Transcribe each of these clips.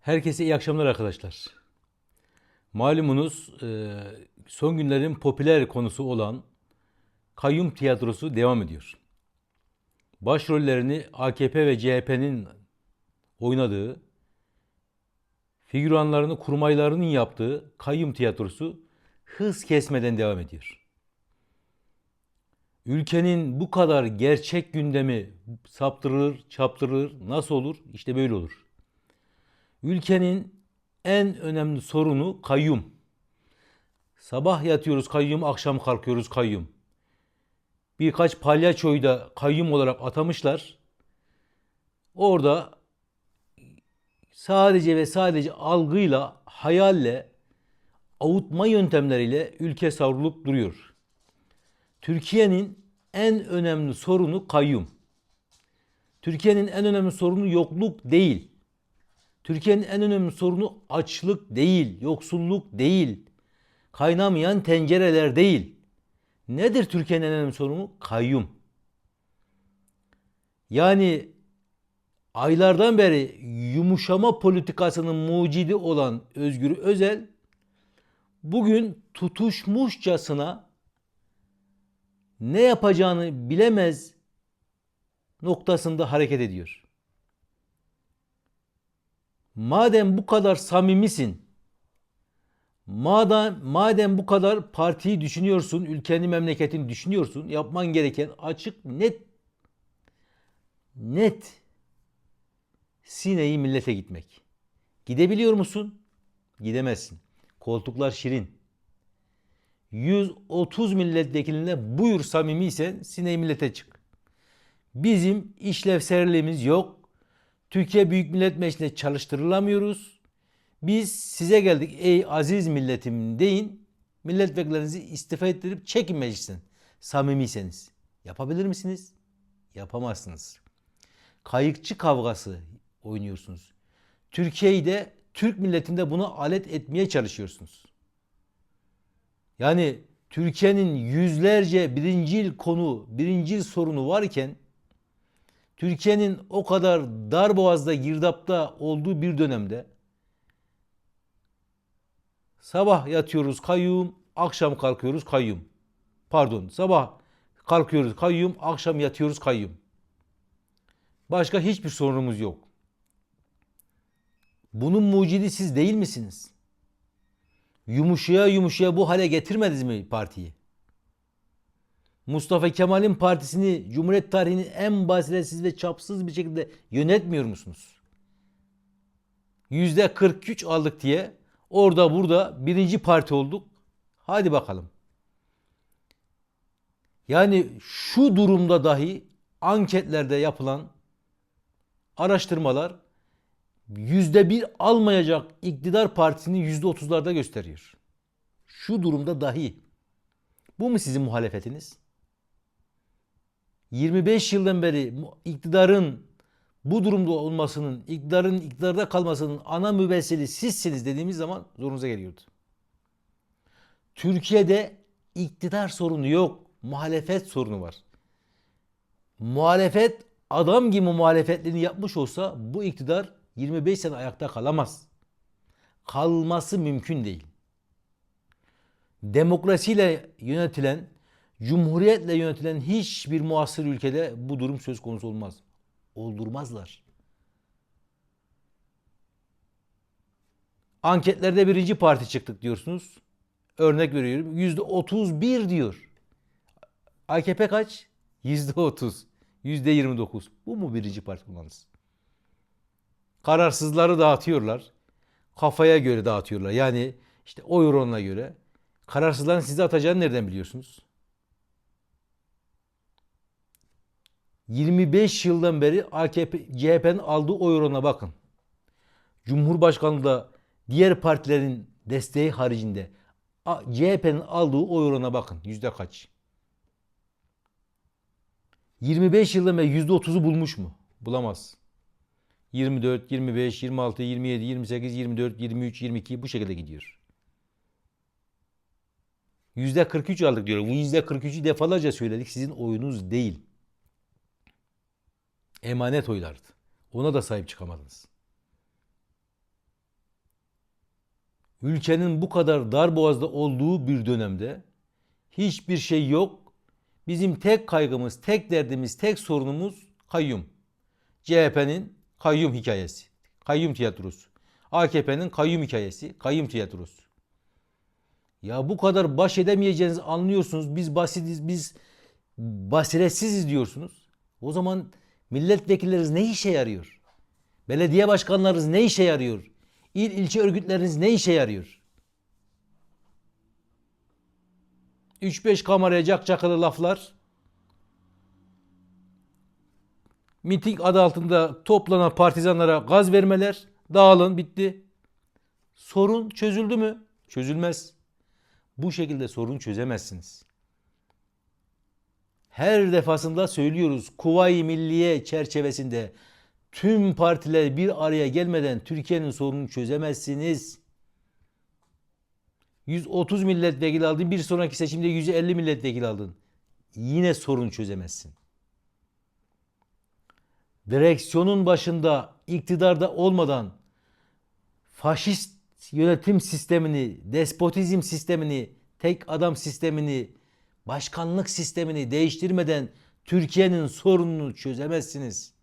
Herkese iyi akşamlar arkadaşlar. Malumunuz e, son günlerin popüler konusu olan kayyum tiyatrosu devam ediyor. Başrollerini AKP ve CHP'nin oynadığı, figüranlarını kurmaylarının yaptığı kayyum tiyatrosu hız kesmeden devam ediyor. Ülkenin bu kadar gerçek gündemi saptırılır, çaptırılır, nasıl olur? İşte böyle olur. Ülkenin en önemli sorunu kayyum. Sabah yatıyoruz kayyum, akşam kalkıyoruz kayyum. Birkaç palyaçoyu da kayyum olarak atamışlar. Orada sadece ve sadece algıyla, hayalle, avutma yöntemleriyle ülke savrulup duruyor. Türkiye'nin en önemli sorunu kayyum. Türkiye'nin en önemli sorunu yokluk değil. Türkiye'nin en önemli sorunu açlık değil, yoksulluk değil, kaynamayan tencereler değil. Nedir Türkiye'nin en önemli sorunu? Kayyum. Yani aylardan beri yumuşama politikasının mucidi olan Özgür Özel bugün tutuşmuşçasına ne yapacağını bilemez noktasında hareket ediyor. Madem bu kadar samimisin, madem, madem bu kadar partiyi düşünüyorsun, ülkeni, memleketini düşünüyorsun, yapman gereken açık, net, net sineği millete gitmek. Gidebiliyor musun? Gidemezsin. Koltuklar şirin. 130 milletvekiline buyur samimiysen sineği millete çık. Bizim işlevselliğimiz yok. Türkiye Büyük Millet Meclisi'nde çalıştırılamıyoruz. Biz size geldik ey aziz milletim deyin. Milletvekillerinizi istifa ettirip çekin meclisten. Samimiyseniz. Yapabilir misiniz? Yapamazsınız. Kayıkçı kavgası oynuyorsunuz. Türkiye'yi de Türk milletinde buna alet etmeye çalışıyorsunuz. Yani Türkiye'nin yüzlerce birincil konu, birincil sorunu varken Türkiye'nin o kadar dar boğazda, girdapta olduğu bir dönemde sabah yatıyoruz kayyum, akşam kalkıyoruz kayyum. Pardon, sabah kalkıyoruz kayyum, akşam yatıyoruz kayyum. Başka hiçbir sorunumuz yok. Bunun mucidi siz değil misiniz? Yumuşaya yumuşaya bu hale getirmediniz mi partiyi? Mustafa Kemal'in partisini Cumhuriyet tarihinin en basiretsiz ve çapsız bir şekilde yönetmiyor musunuz? Yüzde 43 aldık diye orada burada birinci parti olduk. Hadi bakalım. Yani şu durumda dahi anketlerde yapılan araştırmalar yüzde bir almayacak iktidar partisini yüzde otuzlarda gösteriyor. Şu durumda dahi. Bu mu sizin muhalefetiniz? 25 yıldan beri iktidarın bu durumda olmasının, iktidarın iktidarda kalmasının ana müvessili sizsiniz dediğimiz zaman zorunuza geliyordu. Türkiye'de iktidar sorunu yok, muhalefet sorunu var. Muhalefet adam gibi muhalefetlerini yapmış olsa bu iktidar 25 sene ayakta kalamaz. Kalması mümkün değil. Demokrasiyle yönetilen Cumhuriyetle yönetilen hiçbir muasır ülkede bu durum söz konusu olmaz. Oldurmazlar. Anketlerde birinci parti çıktık diyorsunuz. Örnek veriyorum. Yüzde 31 diyor. AKP kaç? Yüzde 30. Yüzde 29. Bu mu birinci parti kullanırız? Kararsızları dağıtıyorlar. Kafaya göre dağıtıyorlar. Yani işte oy oranına göre. Kararsızların size atacağını nereden biliyorsunuz? 25 yıldan beri AKP, CHP'nin aldığı oy oranına bakın. Cumhurbaşkanlığı diğer partilerin desteği haricinde CHP'nin aldığı oy oranına bakın. Yüzde kaç? 25 yıldan beri yüzde 30'u bulmuş mu? Bulamaz. 24, 25, 26, 27, 28, 24, 23, 22 bu şekilde gidiyor. Yüzde 43 aldık diyor. Bu yüzde 43'ü defalarca söyledik. Sizin oyunuz değil. Emanet oylardı. Ona da sahip çıkamadınız. ülkenin bu kadar dar boğazda olduğu bir dönemde hiçbir şey yok. Bizim tek kaygımız, tek derdimiz, tek sorunumuz kayyum. CHP'nin kayyum hikayesi, kayyum tiyatrosu. AKP'nin kayyum hikayesi, kayyum tiyatrosu. Ya bu kadar baş edemeyeceğinizi anlıyorsunuz. Biz basitiz, biz basiretsiziz diyorsunuz. O zaman milletvekilleriniz ne işe yarıyor? Belediye başkanlarınız ne işe yarıyor? İl ilçe örgütleriniz ne işe yarıyor? 3-5 kameraya cakcakalı laflar. Miting adı altında toplanan partizanlara gaz vermeler. Dağılın bitti. Sorun çözüldü mü? Çözülmez. Bu şekilde sorun çözemezsiniz. Her defasında söylüyoruz. Kuvayi Milliye çerçevesinde tüm partiler bir araya gelmeden Türkiye'nin sorununu çözemezsiniz. 130 milletvekili aldın. Bir sonraki seçimde 150 milletvekili aldın. Yine sorun çözemezsin. Direksiyonun başında iktidarda olmadan faşist yönetim sistemini, despotizm sistemini, tek adam sistemini, başkanlık sistemini değiştirmeden Türkiye'nin sorununu çözemezsiniz.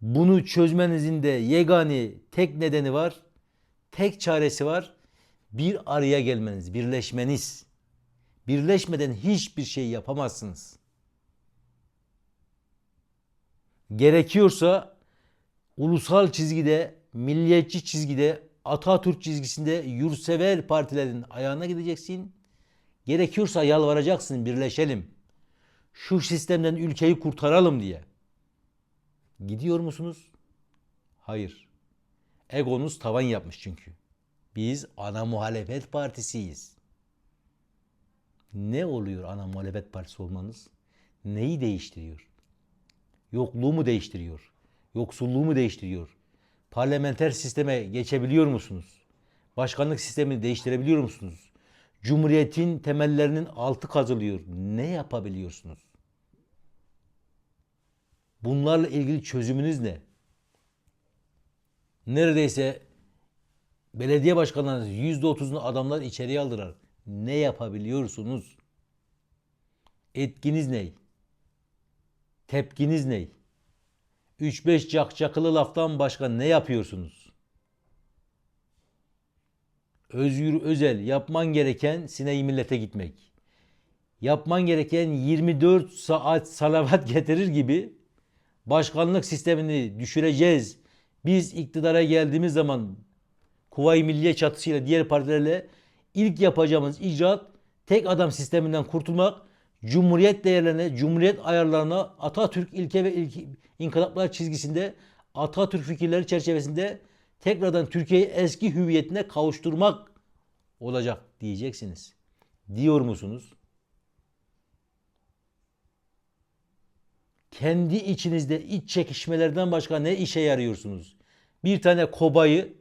Bunu çözmenizin de yegane tek nedeni var. Tek çaresi var. Bir araya gelmeniz, birleşmeniz. Birleşmeden hiçbir şey yapamazsınız. Gerekiyorsa ulusal çizgide, milliyetçi çizgide, Atatürk çizgisinde yurtsever partilerin ayağına gideceksin. Gerekiyorsa yalvaracaksın birleşelim. Şu sistemden ülkeyi kurtaralım diye. Gidiyor musunuz? Hayır. Egonuz tavan yapmış çünkü. Biz ana muhalefet partisiyiz. Ne oluyor ana muhalefet partisi olmanız? Neyi değiştiriyor? Yokluğu mu değiştiriyor? Yoksulluğu mu değiştiriyor? Parlamenter sisteme geçebiliyor musunuz? Başkanlık sistemini değiştirebiliyor musunuz? Cumhuriyetin temellerinin altı kazılıyor. Ne yapabiliyorsunuz? Bunlarla ilgili çözümünüz ne? Neredeyse belediye başkanlarınız yüzde otuzunu adamlar içeriye aldılar. Ne yapabiliyorsunuz? Etkiniz ne? Tepkiniz ne? 3-5 cakcakılı laftan başka ne yapıyorsunuz? Özgür Özel yapman gereken sineği millete gitmek. Yapman gereken 24 saat salavat getirir gibi başkanlık sistemini düşüreceğiz. Biz iktidara geldiğimiz zaman Kuvayi Milliye çatısıyla diğer partilerle ilk yapacağımız icraat tek adam sisteminden kurtulmak, Cumhuriyet değerlerine, Cumhuriyet ayarlarına, Atatürk ilke ve ilke, inkılaplar çizgisinde, Atatürk fikirleri çerçevesinde tekrardan Türkiye'yi eski hüviyetine kavuşturmak olacak diyeceksiniz. Diyor musunuz? Kendi içinizde iç çekişmelerden başka ne işe yarıyorsunuz? Bir tane kobayı,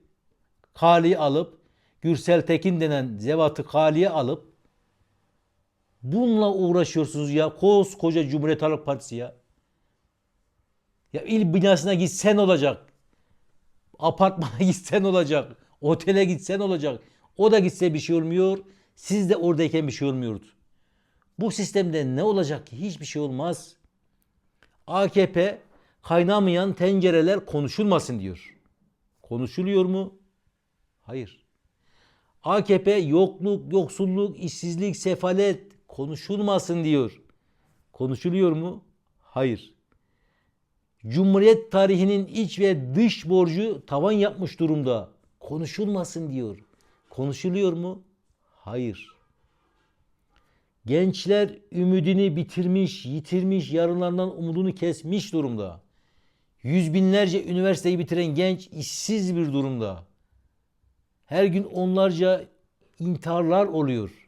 Kali'yi alıp, Gürsel Tekin denen zevatı Kali'ye alıp bununla uğraşıyorsunuz ya. Koskoca Cumhuriyet Halk Partisi ya. Ya il binasına gitsen olacak. Apartmana gitsen olacak. Otele gitsen olacak. O da gitse bir şey olmuyor. Siz de oradayken bir şey olmuyordu. Bu sistemde ne olacak ki? Hiçbir şey olmaz. AKP kaynamayan tencereler konuşulmasın diyor. Konuşuluyor mu? Hayır. AKP yokluk, yoksulluk, işsizlik, sefalet konuşulmasın diyor. Konuşuluyor mu? Hayır. Cumhuriyet tarihinin iç ve dış borcu tavan yapmış durumda. Konuşulmasın diyor. Konuşuluyor mu? Hayır. Gençler ümidini bitirmiş, yitirmiş, yarınlarından umudunu kesmiş durumda. Yüz binlerce üniversiteyi bitiren genç işsiz bir durumda. Her gün onlarca intiharlar oluyor.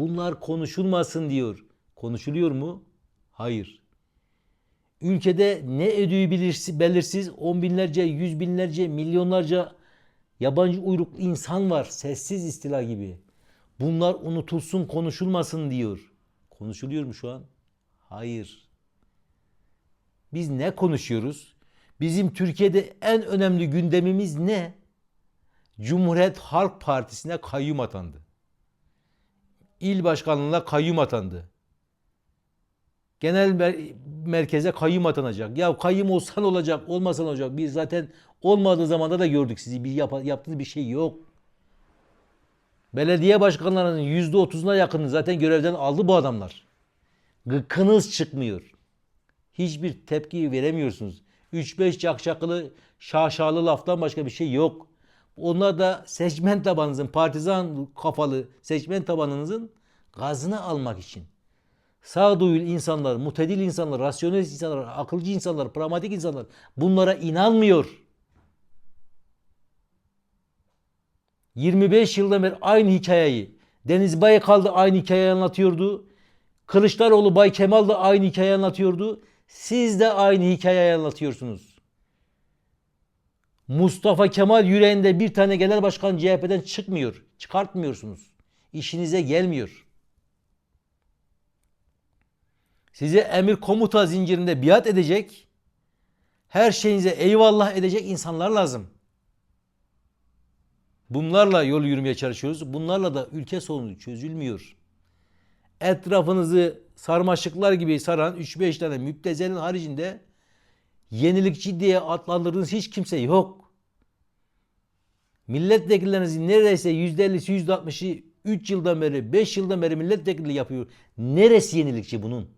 Bunlar konuşulmasın diyor. Konuşuluyor mu? Hayır. Ülkede ne ödüğü belirsiz, on binlerce, yüz binlerce, milyonlarca yabancı uyruklu insan var. Sessiz istila gibi. Bunlar unutulsun, konuşulmasın diyor. Konuşuluyor mu şu an? Hayır. Biz ne konuşuyoruz? Bizim Türkiye'de en önemli gündemimiz ne? Cumhuriyet Halk Partisi'ne kayyum atandı. İl başkanlığına kayyum atandı. Genel mer- merkeze kayyum atanacak. Ya kayyum olsan olacak, olmasan olacak. Biz zaten olmadığı zamanda da gördük sizi. Bir yap- yaptığınız bir şey yok. Belediye başkanlarının yüzde otuzuna yakını zaten görevden aldı bu adamlar. Gıkınız çıkmıyor. Hiçbir tepki veremiyorsunuz. 3-5 çakçakılı şaşalı laftan başka bir şey yok. Onlar da seçmen tabanınızın, partizan kafalı seçmen tabanınızın gazını almak için. Sağduyulu insanlar, mutedil insanlar, rasyonel insanlar, akılcı insanlar, pragmatik insanlar bunlara inanmıyor. 25 yıldan beri aynı hikayeyi. Deniz Baykal da aynı hikayeyi anlatıyordu. Kılıçdaroğlu Bay Kemal da aynı hikayeyi anlatıyordu. Siz de aynı hikayeyi anlatıyorsunuz. Mustafa Kemal yüreğinde bir tane genel başkan CHP'den çıkmıyor. Çıkartmıyorsunuz. İşinize gelmiyor. Size emir komuta zincirinde biat edecek, her şeyinize eyvallah edecek insanlar lazım. Bunlarla yol yürümeye çalışıyoruz. Bunlarla da ülke sorunu çözülmüyor. Etrafınızı sarmaşıklar gibi saran 3-5 tane müptezelin haricinde yenilikçi diye adlandırdığınız hiç kimse yok. Milletvekillerinizin neredeyse %50'si %60'ı 3 yıldan beri 5 yıldan beri milletvekili yapıyor. Neresi yenilikçi bunun?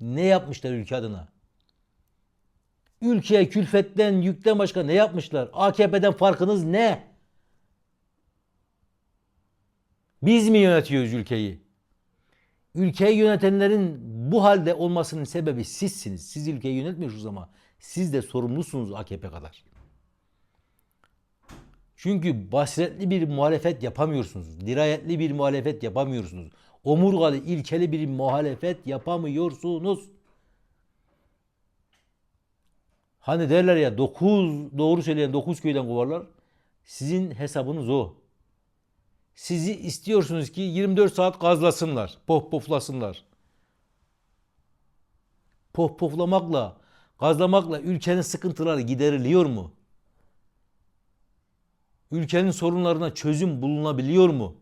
Ne yapmışlar ülke adına? Ülkeye külfetten, yükten başka ne yapmışlar? AKP'den farkınız ne? Biz mi yönetiyoruz ülkeyi? Ülkeyi yönetenlerin bu halde olmasının sebebi sizsiniz. Siz ülkeyi yönetmiyorsunuz ama siz de sorumlusunuz AKP kadar. Çünkü basiretli bir muhalefet yapamıyorsunuz. Dirayetli bir muhalefet yapamıyorsunuz. Omurgalı, ilkeli bir muhalefet yapamıyorsunuz. Hani derler ya 9 doğru söyleyen 9 köyden kovarlar. Sizin hesabınız o. Sizi istiyorsunuz ki 24 saat gazlasınlar, pohpoflasınlar. Pohpoflamakla, gazlamakla ülkenin sıkıntıları gideriliyor mu? Ülkenin sorunlarına çözüm bulunabiliyor mu?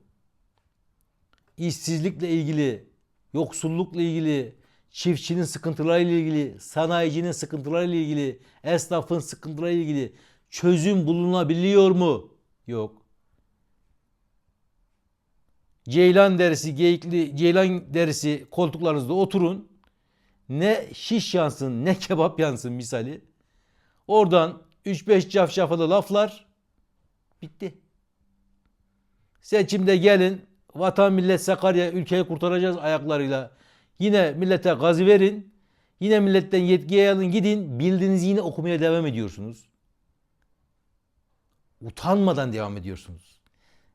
İşsizlikle ilgili, yoksullukla ilgili, çiftçinin sıkıntılarıyla ilgili, sanayicinin sıkıntılarıyla ilgili, esnafın sıkıntılarıyla ilgili çözüm bulunabiliyor mu? Yok. Ceylan derisi, geyikli ceylan derisi koltuklarınızda oturun. Ne şiş yansın ne kebap yansın misali. Oradan 3-5 cafcafılı laflar bitti. Seçimde gelin vatan millet Sakarya ülkeyi kurtaracağız ayaklarıyla. Yine millete gazı verin. Yine milletten yetkiye alın gidin. Bildiğinizi yine okumaya devam ediyorsunuz. Utanmadan devam ediyorsunuz.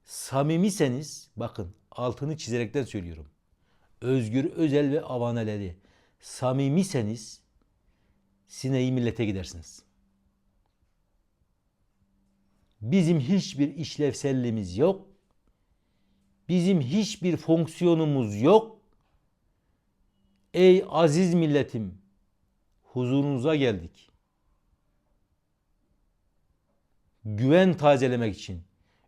Samimiseniz bakın altını çizerekten söylüyorum. Özgür Özel ve avaneleri samimiseniz sineği millete gidersiniz. Bizim hiçbir işlevselliğimiz yok. Bizim hiçbir fonksiyonumuz yok. Ey aziz milletim, huzurunuza geldik. Güven tazelemek için,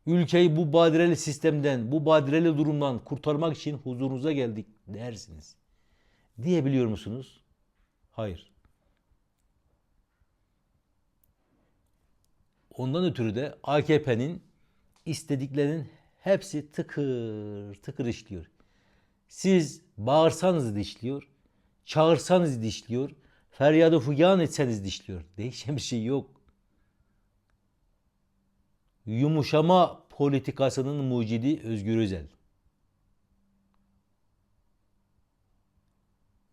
ülkeyi bu badireli sistemden, bu badireli durumdan kurtarmak için huzurunuza geldik dersiniz. Diyebiliyor musunuz? Hayır. Ondan ötürü de AKP'nin istediklerinin hepsi tıkır tıkır işliyor. Siz bağırsanız da işliyor, çağırsanız da işliyor, feryadı fuyan etseniz de işliyor. Değişen bir şey yok. Yumuşama politikasının mucidi Özgür Özel.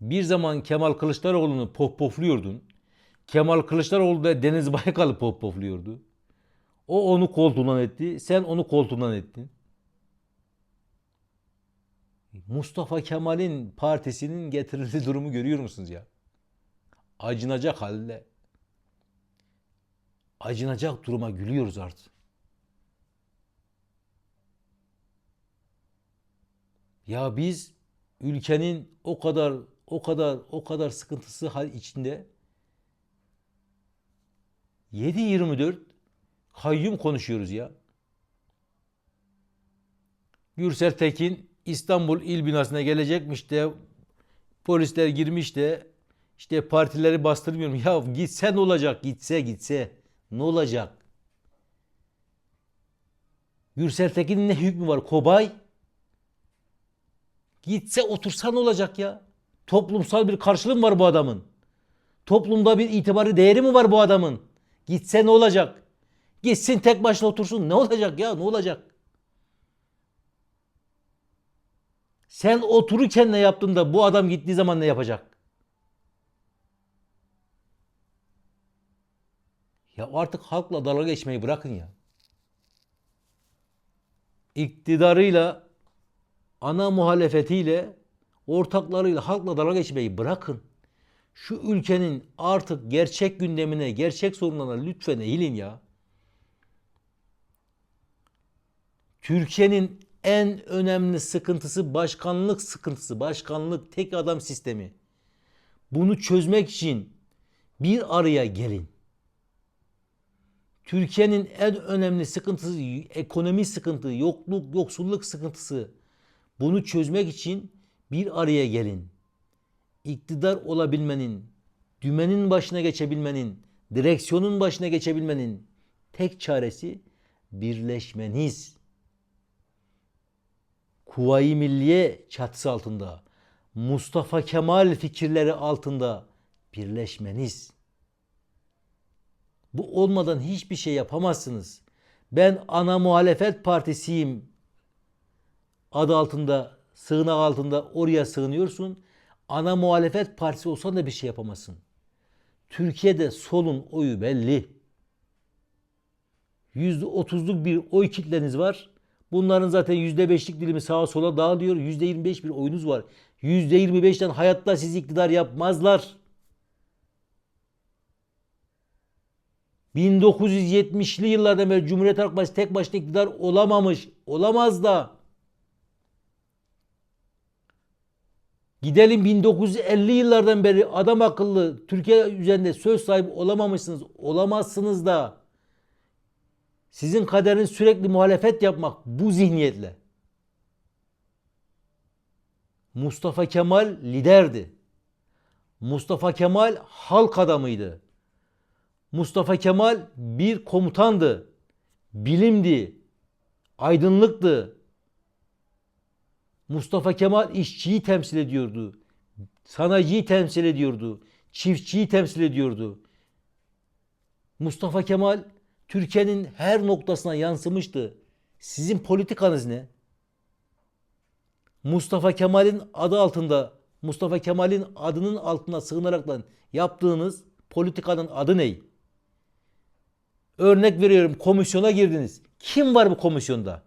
Bir zaman Kemal Kılıçdaroğlu'nu pohpohluyordun. Kemal Kılıçdaroğlu da Deniz Baykal'ı pohpohluyordu. O onu koltuğundan etti, sen onu koltuğundan ettin. Mustafa Kemal'in partisinin getirildiği durumu görüyor musunuz ya? Acınacak halde. Acınacak duruma gülüyoruz artık. Ya biz ülkenin o kadar o kadar o kadar sıkıntısı hal içinde 7-24 kayyum konuşuyoruz ya. Gürsel Tekin İstanbul İl Binası'na gelecekmiş de polisler girmiş de işte partileri bastırmıyorum. Ya gitse ne olacak? Gitse gitse ne olacak? Gürsel Tekin'in ne hükmü var? Kobay. Gitse otursa ne olacak ya? Toplumsal bir karşılığı mı var bu adamın? Toplumda bir itibarı değeri mi var bu adamın? Gitse ne olacak? Gitsin tek başına otursun. Ne olacak ya? Ne olacak? Sen otururken ne yaptın da bu adam gittiği zaman ne yapacak? Ya artık halkla dalga geçmeyi bırakın ya. İktidarıyla, ana muhalefetiyle, ortaklarıyla halkla dalga geçmeyi bırakın. Şu ülkenin artık gerçek gündemine, gerçek sorunlarına lütfen eğilin ya. Türkiye'nin en önemli sıkıntısı başkanlık sıkıntısı. Başkanlık tek adam sistemi. Bunu çözmek için bir araya gelin. Türkiye'nin en önemli sıkıntısı ekonomi sıkıntı, yokluk, yoksulluk sıkıntısı. Bunu çözmek için bir araya gelin. İktidar olabilmenin, dümenin başına geçebilmenin, direksiyonun başına geçebilmenin tek çaresi birleşmeniz. Kuvayi Milliye çatısı altında, Mustafa Kemal fikirleri altında birleşmeniz. Bu olmadan hiçbir şey yapamazsınız. Ben ana muhalefet partisiyim adı altında, sığınak altında oraya sığınıyorsun. Ana muhalefet partisi olsan da bir şey yapamazsın. Türkiye'de solun oyu belli. %30'luk bir oy kitleniz var. Bunların zaten %5'lik dilimi sağa sola dağılıyor. %25 bir oyunuz var. %25'ten hayatta sizi iktidar yapmazlar. 1970'li yıllardan beri Cumhuriyet Halk Partisi tek başına iktidar olamamış. Olamaz da. Gidelim 1950 yıllardan beri adam akıllı Türkiye üzerinde söz sahibi olamamışsınız. Olamazsınız da. Sizin kaderiniz sürekli muhalefet yapmak bu zihniyetle. Mustafa Kemal liderdi. Mustafa Kemal halk adamıydı. Mustafa Kemal bir komutandı. Bilimdi. Aydınlıktı. Mustafa Kemal işçiyi temsil ediyordu. Sanayiciyi temsil ediyordu. Çiftçiyi temsil ediyordu. Mustafa Kemal Türkiye'nin her noktasına yansımıştı. Sizin politikanız ne? Mustafa Kemal'in adı altında, Mustafa Kemal'in adının altına sığınaraktan yaptığınız politikanın adı ne? Örnek veriyorum komisyona girdiniz. Kim var bu komisyonda?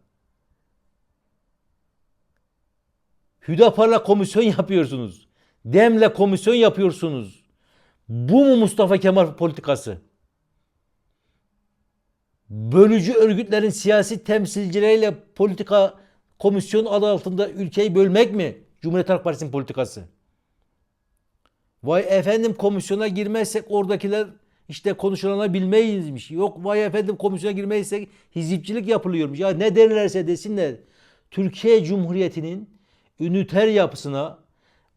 Hüdapar'la komisyon yapıyorsunuz. Dem'le komisyon yapıyorsunuz. Bu mu Mustafa Kemal politikası? Bölücü örgütlerin siyasi temsilcileriyle politika komisyon adı altında ülkeyi bölmek mi Cumhuriyet Halk Partisi'nin politikası? Vay efendim komisyona girmezsek oradakiler işte konuşulanlar bilmeyizmiş. Yok vay efendim komisyona girmezsek hizipçilik yapılıyormuş. Ya ne derlerse desinler. Türkiye Cumhuriyeti'nin üniter yapısına,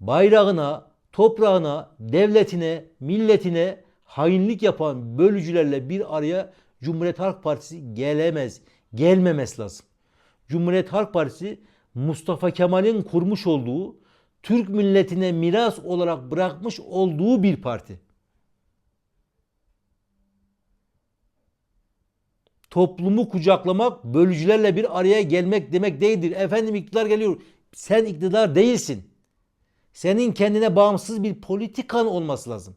bayrağına, toprağına, devletine, milletine hainlik yapan bölücülerle bir araya Cumhuriyet Halk Partisi gelemez. Gelmemesi lazım. Cumhuriyet Halk Partisi Mustafa Kemal'in kurmuş olduğu, Türk milletine miras olarak bırakmış olduğu bir parti. Toplumu kucaklamak, bölücülerle bir araya gelmek demek değildir. Efendim iktidar geliyor. Sen iktidar değilsin. Senin kendine bağımsız bir politikan olması lazım.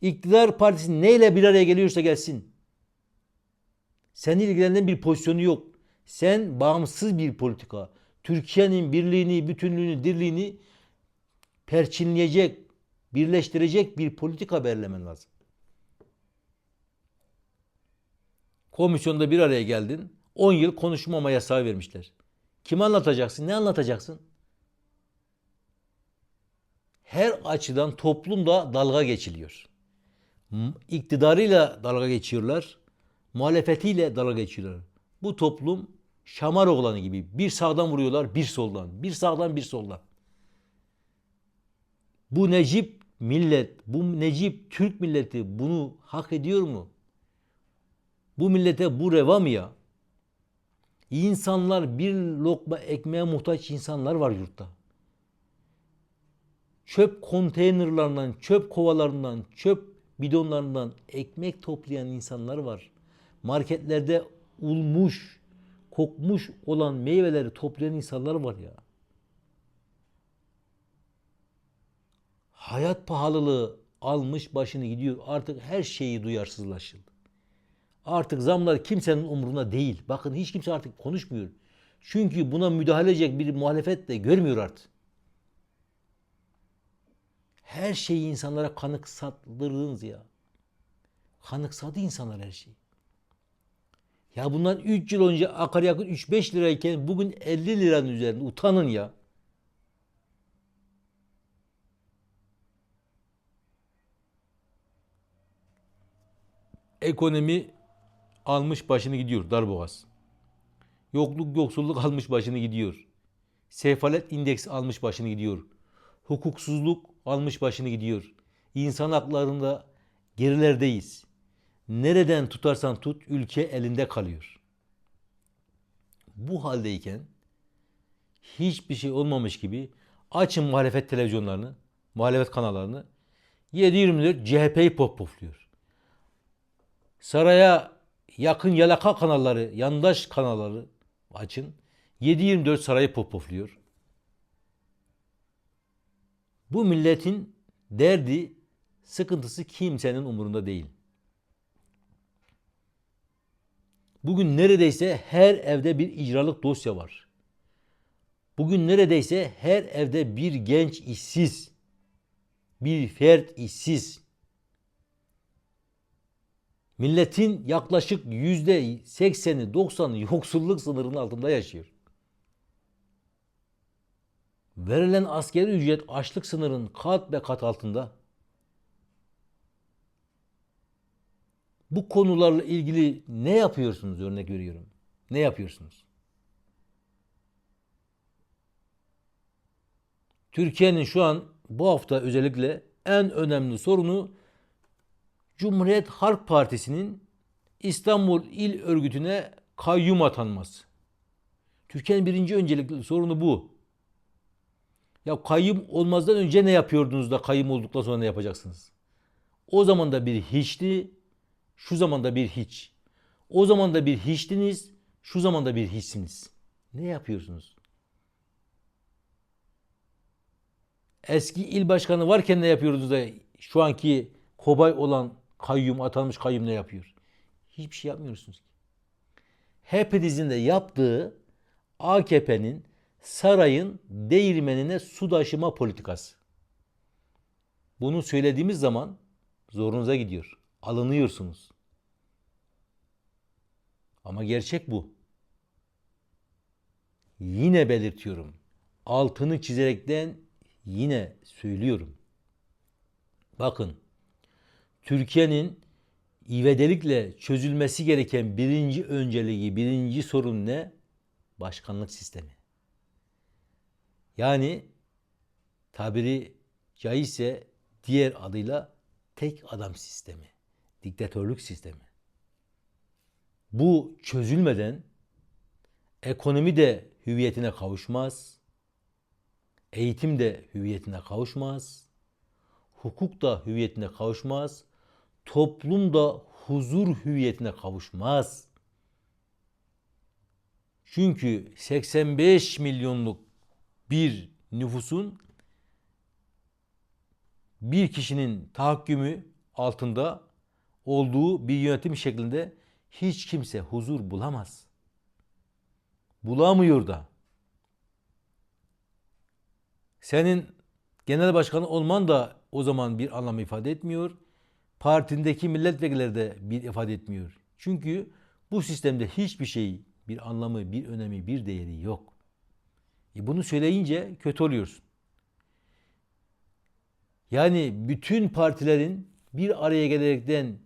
İktidar partisi neyle bir araya geliyorsa gelsin. Seni ilgilendiren bir pozisyonu yok. Sen bağımsız bir politika. Türkiye'nin birliğini, bütünlüğünü, dirliğini perçinleyecek, birleştirecek bir politika belirlemen lazım. Komisyonda bir araya geldin. 10 yıl konuşmama yasağı vermişler. Kim anlatacaksın? Ne anlatacaksın? Her açıdan toplumda dalga geçiliyor. İktidarıyla dalga geçiyorlar. Muhalefetiyle dalga geçiyorlar. Bu toplum şamar oğlanı gibi bir sağdan vuruyorlar bir soldan. Bir sağdan bir soldan. Bu Necip millet, bu Necip Türk milleti bunu hak ediyor mu? Bu millete bu reva mı ya? İnsanlar bir lokma ekmeğe muhtaç insanlar var yurtta. Çöp konteynerlarından, çöp kovalarından, çöp bidonlarından ekmek toplayan insanlar var. Marketlerde ulmuş, kokmuş olan meyveleri toplayan insanlar var ya. Hayat pahalılığı almış başını gidiyor. Artık her şeyi duyarsızlaşıldı. Artık zamlar kimsenin umurunda değil. Bakın hiç kimse artık konuşmuyor. Çünkü buna müdahale edecek bir muhalefet de görmüyor artık. Her şeyi insanlara kanıksattırdınız ya. Kanıksadı insanlar her şeyi. Ya bundan 3 yıl önce akaryakıt 3-5 lirayken bugün 50 liranın üzerinde. Utanın ya. Ekonomi almış başını gidiyor darboğaz. Yokluk yoksulluk almış başını gidiyor. Sefalet indeksi almış başını gidiyor. Hukuksuzluk almış başını gidiyor. İnsan haklarında gerilerdeyiz. Nereden tutarsan tut ülke elinde kalıyor. Bu haldeyken hiçbir şey olmamış gibi açın muhalefet televizyonlarını, muhalefet kanallarını 7-24 CHP'yi pop pofluyor. Saraya yakın yalaka kanalları, yandaş kanalları açın. 7-24 sarayı pop pofluyor. Bu milletin derdi, sıkıntısı kimsenin umurunda değil. Bugün neredeyse her evde bir icralık dosya var. Bugün neredeyse her evde bir genç işsiz, bir fert işsiz. Milletin yaklaşık yüzde sekseni, doksanı yoksulluk sınırının altında yaşıyor. Verilen askeri ücret açlık sınırının kat be kat altında. Bu konularla ilgili ne yapıyorsunuz örnek veriyorum. Ne yapıyorsunuz? Türkiye'nin şu an bu hafta özellikle en önemli sorunu Cumhuriyet Halk Partisi'nin İstanbul İl Örgütü'ne kayyum atanması. Türkiye'nin birinci öncelikli sorunu bu. Ya kayyum olmazdan önce ne yapıyordunuz da kayyum olduktan sonra ne yapacaksınız? O zaman da bir hiçti, şu zaman da bir hiç. O zaman da bir hiçtiniz, şu zaman da bir hiçsiniz. Ne yapıyorsunuz? Eski il başkanı varken ne yapıyordunuz da şu anki kobay olan kayyum, atanmış kayyum ne yapıyor? Hiçbir şey yapmıyorsunuz ki. Hepinizin de yaptığı AKP'nin sarayın değirmenine su taşıma politikası. Bunu söylediğimiz zaman zorunuza gidiyor. Alınıyorsunuz. Ama gerçek bu. Yine belirtiyorum. Altını çizerekten yine söylüyorum. Bakın Türkiye'nin ivedilikle çözülmesi gereken birinci önceliği, birinci sorun ne? Başkanlık sistemi. Yani tabiri caizse diğer adıyla tek adam sistemi, diktatörlük sistemi. Bu çözülmeden ekonomi de hüviyetine kavuşmaz, eğitim de hüviyetine kavuşmaz, hukuk da hüviyetine kavuşmaz, toplum da huzur hüviyetine kavuşmaz. Çünkü 85 milyonluk bir nüfusun bir kişinin tahakkümü altında olduğu bir yönetim şeklinde hiç kimse huzur bulamaz. Bulamıyor da. Senin genel başkan olman da o zaman bir anlam ifade etmiyor. Partindeki milletvekilleri de bir ifade etmiyor. Çünkü bu sistemde hiçbir şey, bir anlamı, bir önemi, bir değeri yok. E bunu söyleyince kötü oluyorsun. Yani bütün partilerin bir araya gelerekten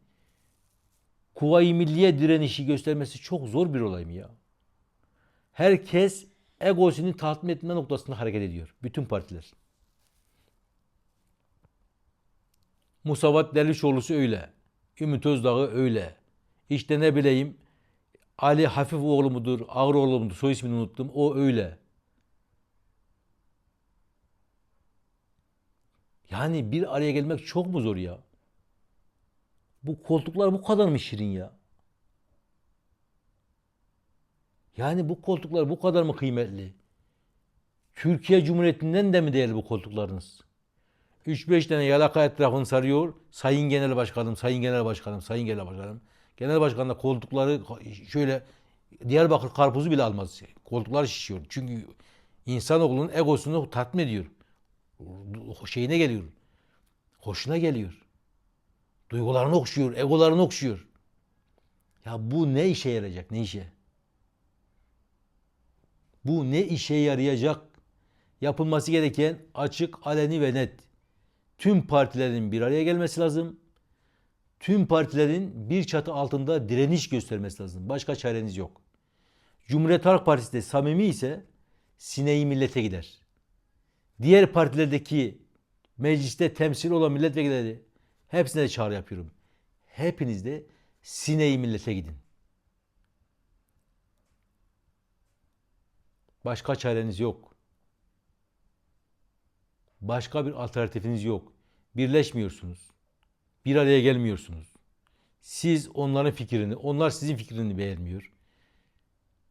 Kuvayi Milliye direnişi göstermesi çok zor bir olay mı ya? Herkes egosunu tatmin etme noktasında hareket ediyor. Bütün partiler. Musavat Dervişoğlu'su öyle. Ümit Özdağ'ı öyle. İşte ne bileyim Ali Hafifoğlu mudur, Ağıroğlu mudur, soy ismini unuttum. O öyle. Yani bir araya gelmek çok mu zor ya? Bu koltuklar bu kadar mı şirin ya? Yani bu koltuklar bu kadar mı kıymetli? Türkiye Cumhuriyeti'nden de mi değerli bu koltuklarınız? 3-5 tane yalaka etrafını sarıyor. Sayın Genel Başkanım, Sayın Genel Başkanım, Sayın Genel Başkanım. Genel Başkan da koltukları şöyle Diyarbakır karpuzu bile almaz. Koltuklar şişiyor. Çünkü insanoğlunun egosunu tatmin ediyor. Şeyine geliyor. Hoşuna geliyor. Duygularını okşuyor, egolarını okşuyor. Ya bu ne işe yarayacak? Ne işe? Bu ne işe yarayacak? Yapılması gereken açık, aleni ve net. Tüm partilerin bir araya gelmesi lazım. Tüm partilerin bir çatı altında direniş göstermesi lazım. Başka çareniz yok. Cumhuriyet Halk Partisi de samimi ise sineği millete gider. Diğer partilerdeki mecliste temsil olan milletvekilleri hepsine de çağrı yapıyorum. Hepiniz de sineği millete gidin. Başka çareniz yok. Başka bir alternatifiniz yok. Birleşmiyorsunuz. Bir araya gelmiyorsunuz. Siz onların fikrini, onlar sizin fikrini beğenmiyor.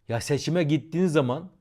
Ya seçime gittiğiniz zaman